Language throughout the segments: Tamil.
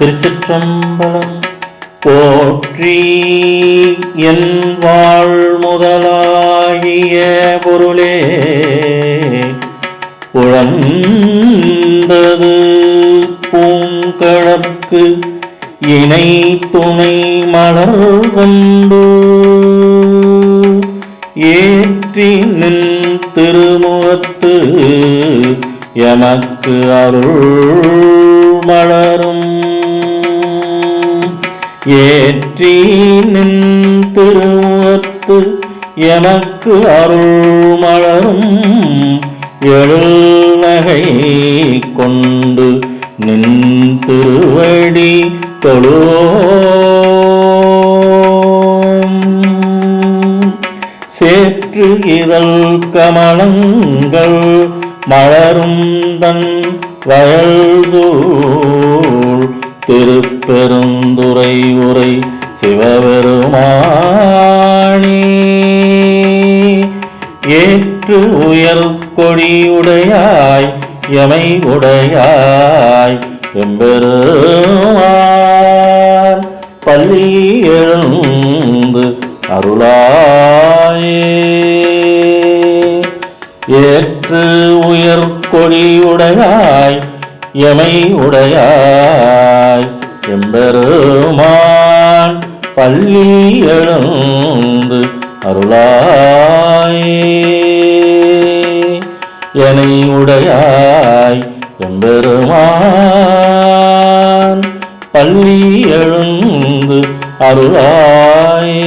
திருச்சிற்றம்பலம் போற்றி என் வாழ் முதலாகிய பொருளே உழந்தது பூங்கழற்கு இணை துணை மலர் கொண்டு ஏற்றி நின் திருமுகத்து எமக்கு அருள் மலரும். ஏற்றி நின் திருமுகத்து எமக்கு அருள் மலரும் எழுநகை கொண்டு நின் திருவடி தொழுவோம். சேற்று இதழ் கமலங்கள் மலரும் தன் வயல் சூ திருப்பெருந்துரை உரை சிவபெருமானே. ஏற்று உயர் கொடியுடையாய் எமை உடையாய் எம்பெருமான் பள்ளி எழுந்து அருளாயே. ஏற்று உயர் கொடியுடையாய் எமை உடையாய் எம்பெருமான் பள்ளி எழுந்து அருளாய். என உடையாய் எம்பெருமான் பள்ளி எழுந்து அருளாய்.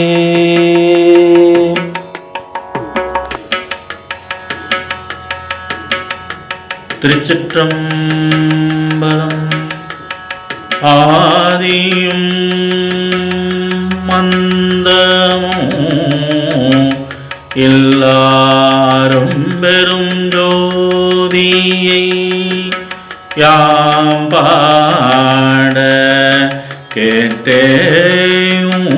திருச்சிற்றம்பலம் ஆதியும் மந்தமும் எல்லாரும் பெரும் ஜோதியை யாம் பாட கேட்டேயும்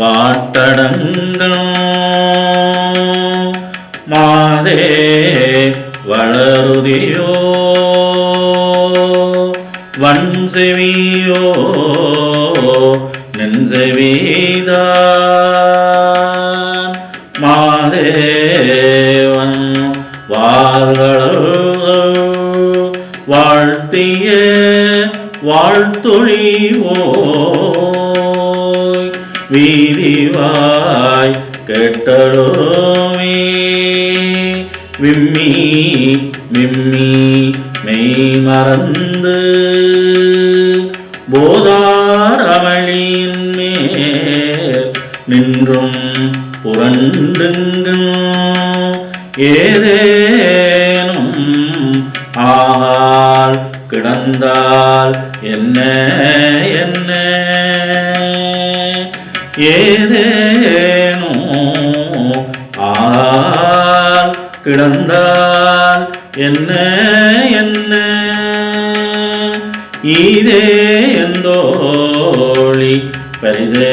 வாட்டடங்கும் மாதே வளருதியோ செவியோ நெஞ்செவிதான் மாதேவன் வாள்களோ வாழ்த்திய வாழ்த்தொழிவோய் வீதிவாய் கெட்டரோமே விம்மி விம்மி மெய் மறந்து போதாரமளியின் மேல் நின்றும் புரண்டுங்கும் ஏதேனும் ஆள் கிடந்தால் என்ன என்ன? ஏதேனோ ஆள் கிடந்தால் என்ன ഇതേ എന്തോളി പരിസേ